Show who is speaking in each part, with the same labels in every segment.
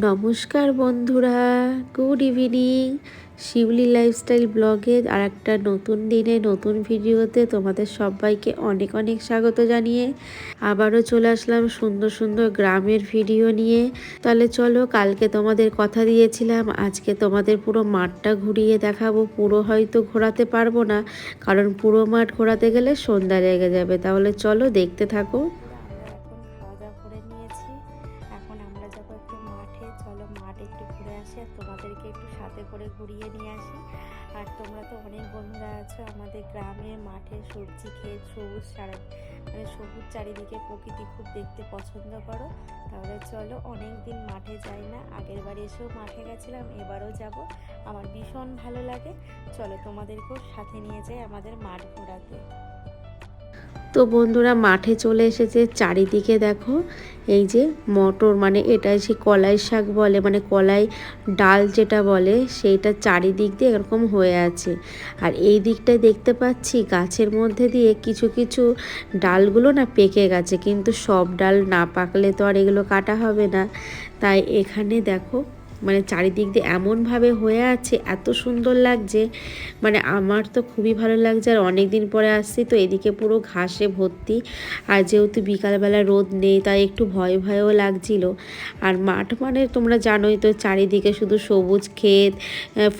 Speaker 1: নমস্কার বন্ধুরা good evening শিউলি lifestyle ব্লগের আর একটা নতুন দিনে, নতুন ভিডিওতে তোমাদের সবাইকে অনেক অনেক স্বাগত জানিয়ে আবারও চলে আসলাম সুন্দর সুন্দর গ্রামের ভিডিও নিয়ে। তাহলে চলো, কালকে তোমাদের কথা দিয়েছিলাম, আজকে তোমাদের পুরো মাঠটা ঘুরিয়ে দেখাবো। পুরো হয়তো ঘোরাতে পারব না, কারণ পুরো মাঠ ঘোরাতে গেলে সন্ধ্যা লেগে যাবে। তাহলে চলো দেখতে থাকো।
Speaker 2: সারা মানে সবুজ চারিদিকে প্রকৃতি খুব দেখতে পছন্দ করো। তাহলে চলো অনেক দিন মাঠে যাই না। আগের বার এসেও মাঠে গেছিলাম, এবারও যাব। আমার ভীষণ ভালো লাগে। চলো তোমাদেরকেও সাথে নিয়ে যাই আমাদের মাঠ ঘোরাতে।
Speaker 1: তো বন্ধুরা মাঠে চলে এসেছে চারিদিকে দেখো, এই যে মটর মানে এটা যে কলাই শাক বলে মানে কলাই ডাল যেটা বলে, সেইটা চারিদিক দিয়ে এরকম হয়ে আছে। আর এই দিকটায় দেখতে পাচ্ছি গাছের মধ্যে দিয়ে কিছু কিছু ডালগুলো না পেকে গেছে, কিন্তু সব ডাল না পাকলে তো আর এগুলো কাটা হবে না। তাই এখানে দেখো মানে চারিদিক দিয়ে এমনভাবে হয়ে আছে, এত সুন্দর লাগছে। মানে আমার তো খুবই ভালো লাগছে আর অনেক দিন পরে আসছি, তো এদিকে পুরো ঘাসে ভর্তি। আর যেহেতু বিকালবেলা রোদ নেই, তাই একটু ভয় ভয়ও লাগছিল। আর মাঠ মানে তোমরা জানোই তো, চারিদিকে শুধু সবুজ ক্ষেত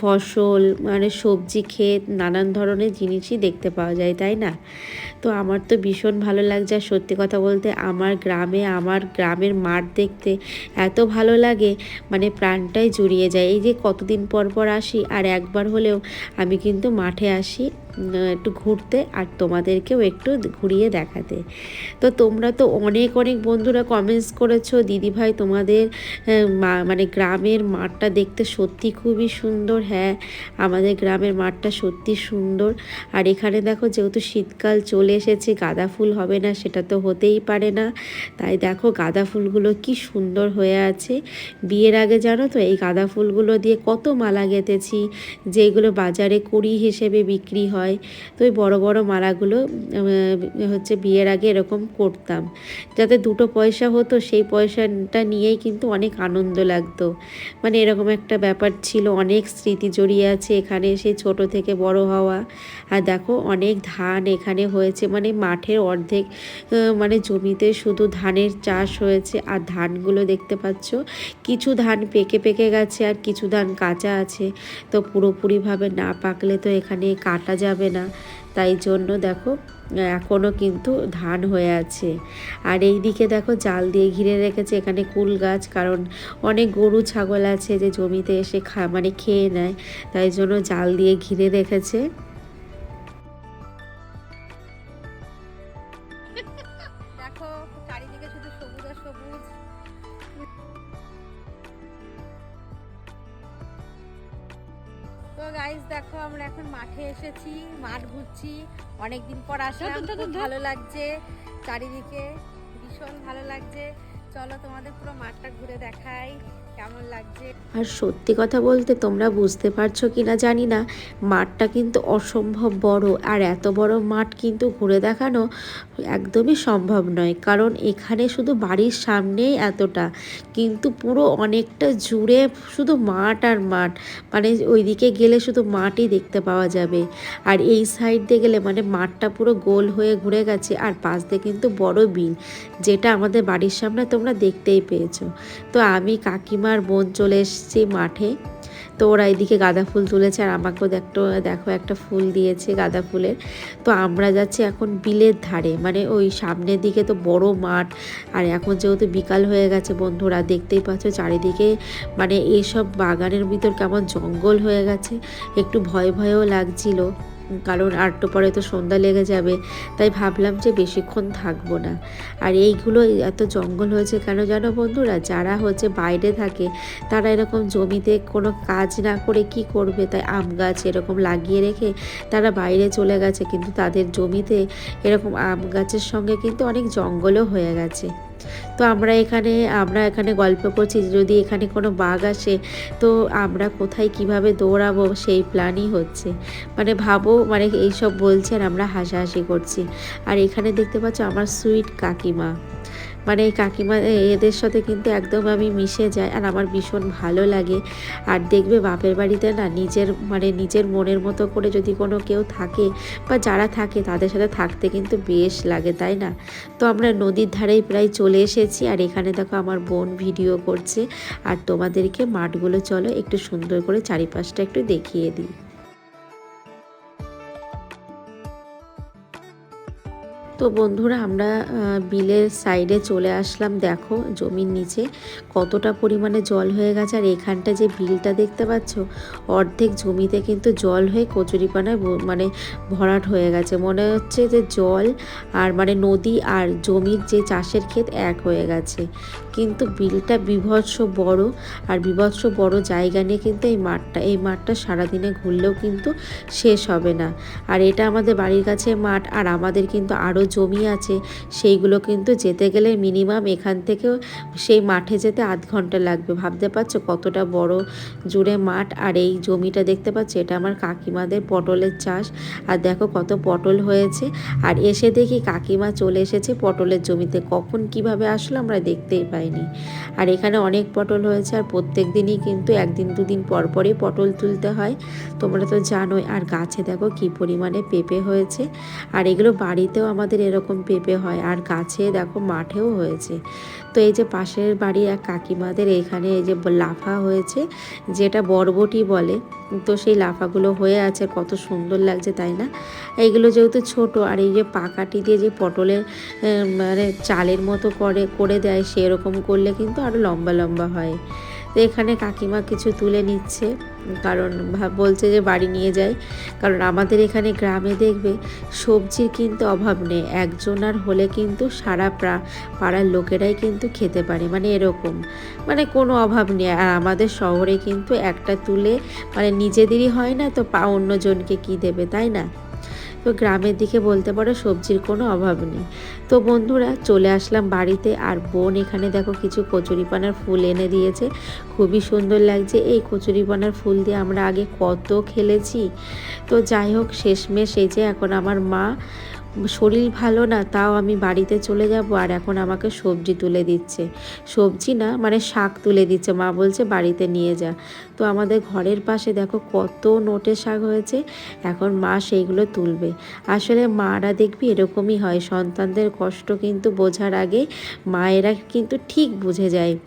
Speaker 1: ফসল মানে সবজি ক্ষেত, নানান ধরনের জিনিসই দেখতে পাওয়া যায়, তাই না? তো আমার তো ভীষণ ভালো লাগছে। আর সত্যি কথা বলতে আমার গ্রামে, আমার গ্রামের মাঠ দেখতে এত ভালো লাগে মানে প্রাণটাই জুড়িয়ে যায়। এই যে কতদিন পর পর আসি, আর একবার হলেও আমি কিন্তু মাঠে আসি। একটু ঘুরতে আর তোমাদেরকেও একটু ঘুরিয়ে দেখাতে। তো তোমরা তো অনেক অনেক বন্ধুরা কমেন্টস করেছ। দিদিভাই, তোমাদের মানে গ্রামের মাঠটা দেখতে সত্যি খুবই সুন্দর। হ্যাঁ আমাদের গ্রামের মাঠটা সত্যি সুন্দর। আর এখানে দেখো, যেহেতু শীতকাল চলে এসেছে, গাঁদা ফুল হবে না, সেটা তো হতেই পারে না। তাই দেখো, গাঁদা ফুলগুলো কি সুন্দর হয়ে আছে। বিয়ের আগে জানো তো, এই গাঁদা ফুলগুলো দিয়ে কত মালা গেঁথেছি, যেগুলো বাজারে কুড়ি হিসেবে বিক্রি হয়। তো ওই বড় বড় মালাগুলো হচ্ছে বিয়ের আগে এরকম করতাম। যাতে দুটো পয়সা হতো, সেই পয়সাটা নিয়েই কিন্তু অনেক আনন্দ লাগতো। মানে এরকম একটা ব্যাপার ছিল, অনেক স্মৃতি জড়িয়ে আছে এখানে সেই ছোট থেকে বড় হওয়া। আর দেখো, অনেক ধান এখানে হয়েছে মানে মাঠের অর্ধেক মানে জমিতে শুধু ধানের চাষ হয়েছে। আর ধানগুলো দেখতে পাচ্ছ, কিছু ধান পেকে পেকে গেছে আর কিছু ধান কাঁচা আছে। তো পুরোপুরিভাবে না পাকলে তো এখানে কাটা যাবে না। তাই জন্য দেখো এখনও কিন্তু ধান হয়ে আছে। আর এই দিকে দেখো জাল দিয়ে ঘিরে রেখেছে এখানে কুল গাছ, কারণ অনেক গরু, ছাগল আছে যে জমিতে এসে খা মানে খেয়ে নেয়। তাই জন্য জাল দিয়ে ঘিরে রেখেছে।
Speaker 2: ভালো লাগছে চারিদিকে ভীষণ ভালো লাগছে। চলো তোমাদের পুরো মাঠটা ঘুরে দেখাই।
Speaker 1: আর সত্যি কথা বলতে তোমরা বুঝতে পারছ কি না জানি না। মাঠটা কিন্তু অসম্ভব বড় আর এত বড় মাঠ কিন্তু ঘুরে দেখানো একদমই সম্ভব নয়। কারণ এখানে শুধু বাড়ির সামনেই এতটা, কিন্তু পুরো অনেকটা জুড়ে শুধু মাঠ আর মাঠ মানে ওইদিকে গেলে শুধু মাঠই দেখতে পাওয়া যাবে। আর এই সাইড দিয়ে গেলে মানে মাঠটা পুরো গোল হয়ে ঘুরে গেছে আর পাশ দিয়ে কিন্তু বড় বিল, যেটা আমাদের বাড়ির সামনে তোমরা দেখতেই পেয়েছ। তো আমি কাকিমার বোন চলে এসেছি মাঠে। তো ওরা এদিকে গাঁদা ফুল তুলেছে আর আমাকেও দেখতো, দেখো একটা ফুল দিয়েছে গাঁদা ফুলের। তো আমরা যাচ্ছি এখন বিলের ধারে মানে ওই সামনের দিকে তো বড় মাঠ। আর এখন যেহেতু বিকাল হয়ে গেছে বন্ধুরা, দেখতেই পাচ্ছ চারিদিকে মানে এইসব বাগানের ভিতর কেমন জঙ্গল হয়ে গেছে। একটু ভয় ভয়ও লাগছিল। কারণ আটটু পরে তো সন্ধ্যা লেগে যাবে, তাই ভাবলাম যে বেশিক্ষণ থাকব না। আর এইগুলো এত জঙ্গল হয়েছে কেন জানো বন্ধুরা? যারা হচ্ছে বাইরে থাকে, তারা এরকম জমিতে কোনো কাজ না করে কি করবে? তাই আম গাছ এরকম লাগিয়ে রেখে তারা বাইরে চলে গেছে, কিন্তু তাদের জমিতে এরকম আম গাছের সঙ্গে কিন্তু অনেক জঙ্গলও হয়ে গেছে। তো আমরা এখানে আমরা এখানে গল্প করছি যদি এখানে কোনো বাঘ আসে, তো আমরা কোথায় কীভাবে দৌড়াবো সেই প্ল্যানই হচ্ছে। মানে ভাবো মানে এইসব বলছে আর আমরা হাসাহাসি করছি। আর এখানে দেখতে পাচ্ছ আমার সুইট কাকিমা। মানে এই কাকিমা এদের সাথে কিন্তু একদম আমি মিশে যাই আর আমার ভীষণ ভালো লাগে। আর দেখবে বাপের বাড়িতে না নিজের মানে নিজের মনের মতো করে যদি কোনো কেউ থাকে বা যারা থাকে তাদের সাথে থাকতে কিন্তু বেশ লাগে, তাই না? তো আমরা নদীর ধারেই প্রায় চলে এসেছি আর এখানে দেখো আমার বোন ভিডিও করছে। আর তোমাদেরকে মাঠগুলো চলো একটু সুন্দর করে চারিপাশটা একটু দেখিয়ে দিই। তো বন্ধুরা আমরা বিলের সাইডে চলে আসলাম। দেখো জমির নিচে কতটা পরিমাণে জল হয়ে গেছে। আর এখানটা যে বিলটা দেখতে পাচ্ছ, অর্ধেক জমিতে কিন্তু জল হয়ে কচুরিপানায় মানে ভরাট হয়ে গেছে। মনে হচ্ছে যে জল আর মানে নদী আর জমির যে চাষের ক্ষেত এক হয়ে গেছে। কিন্তু বিলটা বিভৎস বড় আর বিভৎস বড় জায়গা নিয়ে কিন্তু এই মাঠটা এই মাঠটা সারাদিনে ঘুরলেও কিন্তু শেষ হবে না। আর এটা আমাদের বাড়ির কাছে মাঠ আর আমাদের কিন্তু আরও জমি আছে, সেইগুলো কিন্তু যেতে গেলে মিনিমাম এখান থেকেও সেই মাঠে যেতে আধ ঘণ্টা লাগবে। ভাবতে পারছ কতটা বড় জুড়ে মাঠ? আর এই জমিটা দেখতে পাচ্ছ, এটা আমার কাকিমাদের পটলের চাষ। আর দেখো কত পটল হয়েছে। আর এসে দেখি কাকিমা চলে এসেছে পটলের জমিতে। কখন কীভাবে আসলো আমরা দেখতেই পাইনি। আর এখানে অনেক পটল হয়েছে আর প্রত্যেক দিনই কিন্তু একদিন দুদিন পর পরই পটল তুলতে হয়। তোমরা তো জানোই। আর গাছে দেখো কি পরিমাণে পেঁপে হয়েছে। আর এগুলো বাড়িতেও আমাদের এরকম পেঁপে হয় আর গাছে দেখো মাঠেও হয়েছে। তো এই যে পাশের বাড়ি এক কাকিমাদের এখানে এই যে লাফা হয়েছে যেটা বরবটি বলে। তো সেই লাফাগুলো হয়ে আছে কত সুন্দর লাগছে তাই না? এইগুলো যেহেতু ছোট আর এই যে পাকাটি দিয়ে যে পটলের আহ, মানে চালের মতো করে করে দেয় সেরকম করলে কিন্তু আরও লম্বা লম্বা হয়। তো এখানে কাকিমা কিছু তুলে নিচ্ছে, কারণ বলছে যে বাড়ি নিয়ে যায়। কারণ আমাদের এখানে গ্রামে দেখবে সবজির কিন্তু অভাব নেই, একজন আর হলে কিন্তু সারা পাড়ার লোকেরাই কিন্তু খেতে পারে মানে এরকম। মানে কোনো অভাব নেই, আর আমাদের শহরে কিন্তু একটা তুলে মানে নিজেদেরই হয় না তো পা অন্যজনকে কি দেবে, তাই না? তো গ্রামের দিকে বলতে পারো সবজির কোনো অভাব নেই। তো বন্ধুরা চলে আসলাম বাড়িতে আর বোন এখানে দেখো কিছু কচুরিপানার ফুল এনে দিয়েছে। খুবই সুন্দর লাগছে। এই কচুরিপানার ফুল দিয়ে আমরা আগে কত খেলেছি। তো যাই হোক, শেষমেশ এই যে এখন আমার মা শরীর ভালো না, তাও আমি বাড়িতে চলে যাব আর এখন আমাকে সবজি তুলে দিচ্ছে। সবজি না মানে শাক তুলে দিচ্ছে। মা বলছে, বাড়িতে নিয়ে যা। তো আমাদের ঘরের পাশে দেখো কত নোটে শাক হয়েছে। এখন মা সেইগুলো তুলবে। আসলে মারা দেখবি এরকমই হয়। সন্তানদের কষ্ট কিন্তু বোঝার আগে মায়েরা কিন্তু ঠিক বুঝে যায়।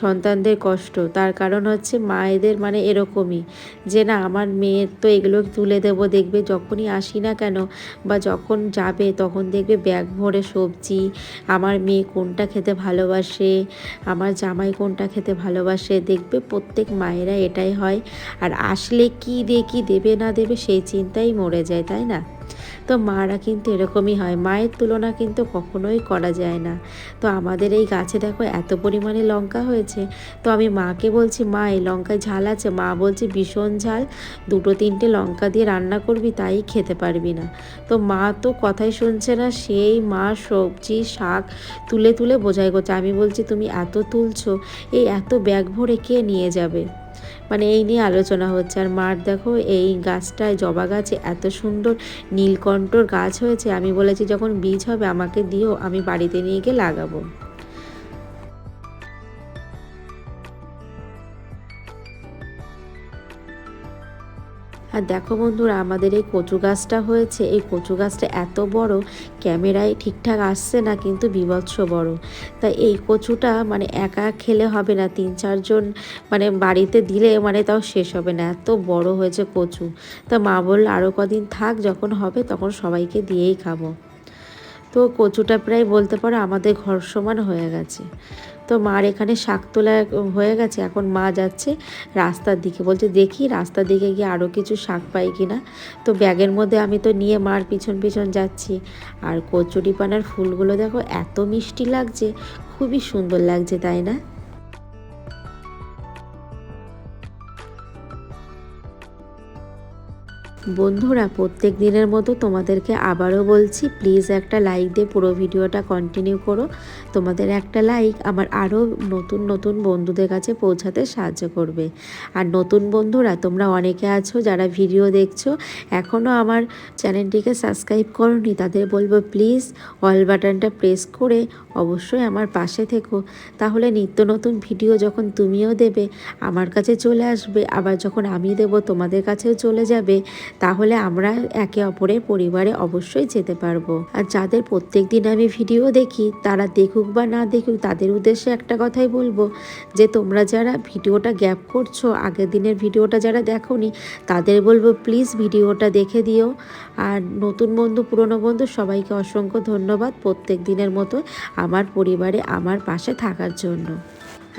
Speaker 1: সন্তানদের কষ্ট। তার কারণ হচ্ছে মায়েদের মানে এরকমই যে, না, আমার মেয়ের তো এগুলো তুলে দেবো, দেখবে যখনই আসি না কেন বা যখন যাবে তখন দেখবে ব্যাগ ভরে সবজি, আমার মেয়ে কোনটা খেতে ভালোবাসে, আমার জামাই কোনটা খেতে ভালোবাসে। দেখবে প্রত্যেক মায়েরা এটাই হয়। আর আসলে কি দিয়ে কি দেবে না দেবে সেই চিন্তাই মরে যায়, তাই না? তো মারা কিন্তু এরকমই হয়। মায়ের তুলনা কিন্তু কখনোই করা যায় না। তো আমাদের এই গাছে দেখো এত পরিমাণে লঙ্কা হয়েছে। তো আমি মাকে বলছি, মা, এই লঙ্কায় ঝাল আছে? মা বলছে, ভীষণ ঝাল। দুটো তিনটে লঙ্কা দিয়ে রান্না করবি, তাই খেতে পারবি না। তো মা তো কথাই শুনছে না। সেই মা সবজি, শাক তুলে তুলে বোঝাই করছে। আমি বলছি, তুমি এত তুলছো, এই এত ব্যাগ ভরে কে নিয়ে যাবে? মানে এই নিয়ে আলোচনা হচ্ছে। আর মার দেখো, এই গাছটায় জবা গাছে এত সুন্দর নীলকণ্ঠর গাছ হয়েছে, আমি বলেছি যখন বীজ হবে আমাকে দিও, আমি বাড়িতে নিয়ে গিয়ে লাগাবো। আর দেখো বন্ধুরা, আমাদের এই কচু গাছটা হয়েছে। এই কচু গাছটা এত বড়, ক্যামেরায় ঠিকঠাক আসছে না, কিন্তু বিভৎস বড়। তা এই কচুটা মানে একা খেলে হবে না, তিন চারজন মানে বাড়িতে দিলে মানে তাও শেষ হবে না। এত বড় হয়েছে কচু। তা মা বলল আরও কদিন থাক, যখন হবে তখন সবাইকে দিয়েই খাব। তো কচুটা প্রায় বলতে পারো আমাদের ঘর সমান হয়ে গেছে। তো মার এখানে শাক তোলা হয়ে গেছে, এখন মা যাচ্ছে রাস্তার দিকে। বলছে, দেখি রাস্তার দিকে গিয়ে আরও কিছু শাক পাই কি না? তো ব্যাগের মধ্যে আমি তো নিয়ে মার পিছন পিছন যাচ্ছি। আর কচুরিপানার ফুলগুলো দেখো, এত মিষ্টি লাগছে, খুবই সুন্দর লাগছে, তাই না? বন্ধুরা, প্রত্যেক দিনের মতো তোমাদেরকে আবারও বলছি প্লিজ একটা লাইক দিয়ে পুরো ভিডিওটা কন্টিনিউ করো। তোমাদের একটা লাইক আমার আরও নতুন নতুন বন্ধুদের কাছে পৌঁছাতে সাহায্য করবে। আর নতুন বন্ধুরা, তোমরা অনেকে আছো যারা ভিডিও দেখছ এখনও আমার চ্যানেলটিকে সাবস্ক্রাইব করনি, তাদের বলব প্লিজ অল বাটনটা প্রেস করে অবশ্যই আমার পাশে থেকো। তাহলে নিত্য নতুন ভিডিও যখন তুমিও দেবে, আমার কাছে চলে আসবে, আবার যখন আমি দেব, তোমাদের কাছেও চলে যাবে। তাহলে আমরা একে অপরের পরিবারে অবশ্যই যেতে পারব। আর যাদের প্রত্যেক দিন আমি ভিডিও দেখি, তারা দেখুক বা না দেখুক, তাদের উদ্দেশ্যে একটা কথাই বলব যে, তোমরা যারা ভিডিওটা গ্যাপ করছ, আগের দিনের ভিডিওটা যারা দেখোনি, তাদের বলব প্লিজ ভিডিওটা দেখে দিও। আর নতুন বন্ধু, পুরনো বন্ধু, সবাইকে অসংখ্য ধন্যবাদ প্রত্যেক দিনের মতো আমার পরিবারে, আমার পাশে থাকার জন্য।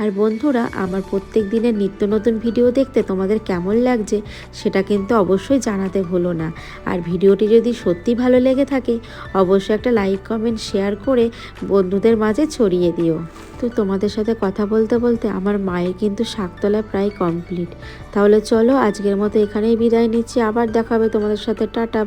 Speaker 1: আর বন্ধুরা, আমার প্রত্যেক দিনের নিত্য নতুন ভিডিও দেখতে তোমাদের কেমন লাগছে সেটা কিন্তু অবশ্যই জানাতে ভুলো না। আর ভিডিওটি যদি সত্যি ভালো লেগে থাকে, অবশ্যই একটা লাইক, কমেন্ট, শেয়ার করে বন্ধুদের মাঝে ছড়িয়ে দিও। তো তোমাদের সাথে কথা বলতে বলতে আমার মায়ের কিন্তু শাকতলা প্রায় কমপ্লিট। তাহলে চলো, আজকের মতো এখানেই বিদায় নিচ্ছি। আবার দেখাবে তোমাদের সাথে। টাটা।